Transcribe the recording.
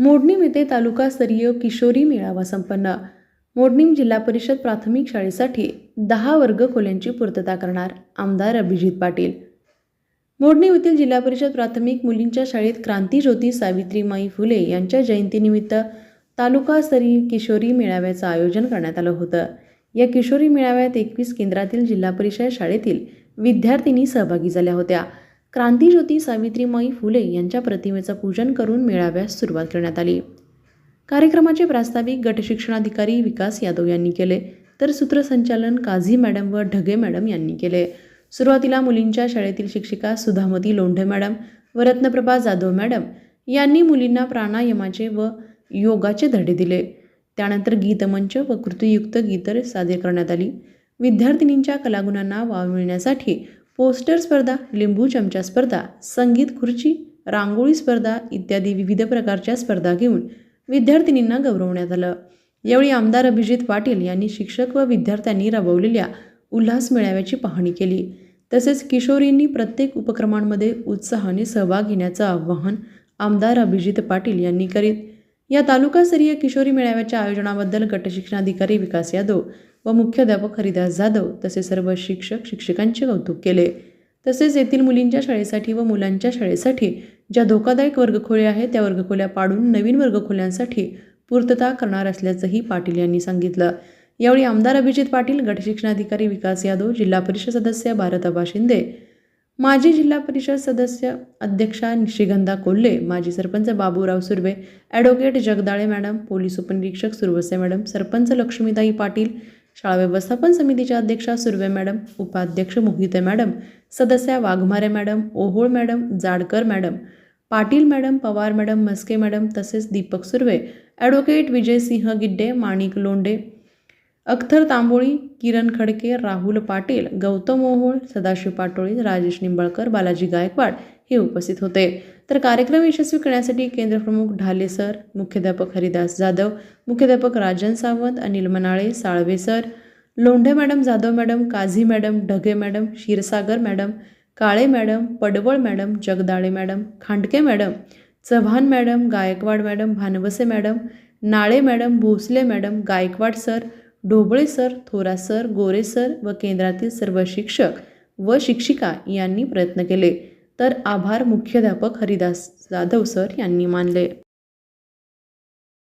मोडणीम येथे तालुकास्तरीय किशोरी मेळावा संपन्न. मोडणीम जिल्हा परिषद प्राथमिक शाळेसाठी दहा वर्ग खोल्यांची पूर्तता करणार आमदार अभिजित पाटील. मोडणीम येथील जिल्हा परिषद प्राथमिक मुलींच्या शाळेत क्रांतीज्योती सावित्रीमाई फुले यांच्या जयंतीनिमित्त तालुकास्तरीय किशोरी मेळाव्याचं आयोजन करण्यात आलं होतं. या किशोरी मेळाव्यात एकवीस केंद्रातील जिल्हा परिषद शाळेतील विद्यार्थिनी सहभागी झाल्या होत्या. क्रांतीज्योती सावित्रीमाई फुले यांच्या प्रतिमेचं पूजन करून मेळाव्यास सुरुवात करण्यात आली. कार्यक्रमाचे प्रास्ताविक गटशिक्षणाधिकारी विकास यादव यांनी केले तर सूत्रसंचालन काझी मॅडम व ढगे मॅडम यांनी केले. सुरुवातीला मुलींच्या शाळेतील शिक्षिका सुधामती लोंढे मॅडम व रत्नप्रभा जाधव मॅडम यांनी मुलींना प्राणायामाचे व योगाचे धडे दिले. त्यानंतर गीतमंच व कृतीयुक्त गीतं सादर करण्यात आली. विद्यार्थिनींच्या कलागुणांना वाव मिळण्यासाठी पोस्टर स्पर्धा लिंबू चमचा स्पर्धा संगीत खुर्ची रांगोळी स्पर्धा इत्यादी विविध प्रकारच्या स्पर्धा घेऊन विद्यार्थिनींना गौरवण्यात आलं. यावेळी आमदार अभिजित पाटील यांनी शिक्षक व विद्यार्थ्यांनी राबवलेल्या उल्हास मेळाव्याची पाहणी केली. तसेच किशोरींनी प्रत्येक उपक्रमांमध्ये उत्साहाने सहभाग घेण्याचं आवाहन आमदार अभिजित पाटील यांनी करीत. या तालुकास्तरीय किशोरी मेळाव्याच्या आयोजनाबद्दल गटशिक्षणाधिकारी विकास यादव व मुख्याध्यापक हरिदास जाधव तसे सर्व शिक्षक शिक्षकांचे कौतुक केले. तसेच येथील मुलींच्या शाळेसाठी व मुलांच्या शाळेसाठी ज्या धोकादायक वर्गखोल्या आहेत त्या वर्गखोल्या पाडून नवीन वर्गखोल्यांसाठी पूर्तता करणार असल्याचंही पाटील यांनी सांगितलं. यावेळी आमदार अभिजित पाटील गटशिक्षणाधिकारी विकास यादव जिल्हा परिषद सदस्य भारताबा शिंदे माजी जिल्हा परिषद सदस्य अध्यक्षा निशिगंधा कोल्हे माजी sarpanch Baburao Surve advocate Jagdale madam police उपनिरीक्षक सुरवसे मॅडम सरपंच लक्ष्मीताई पाटील शाळा व्यवस्थापन समितीच्या अध्यक्षा सुर्वे मॅडम उपाध्यक्ष मोहिते मॅडम सदस्या Waghmare madam Ohol madam Jadkar madam Patil madam Pawar madam Maske madam तसेच दीपक सुर्वे ॲडव्होकेट विजयसिंह गिड्डे माणिक लोंडे अख्तर तांबोळी किरण खडके राहुल पाटील गौतम ओहोळ सदाशिव पाटोळी राजेश निंबाळकर बालाजी गायकवाड हे उपस्थित होते. तर कार्यक्रम यशस्वी करण्यासाठी केंद्रप्रमुख ढाले सर मुख्याध्यापक हरिदास जाधव मुख्याध्यापक Rajan Sawant Anil Manale Salve sir Londhe madam Jadhav madam Kazi madam Dhage madam Kshirsagar madam Kale madam Padwal madam Jagdale madam Khandke madam Chavan madam Gaikwad madam Bhanwase madam Nale madam Bhosale madam Gaikwad sir Dhoble sir Thora sir Gore sir व केंद्रातील सर्व शिक्षक व शिक्षिका यांनी प्रयत्न केले. तर आभार मुख्याध्यापक हरिदास जाधव सर यांनी मानले.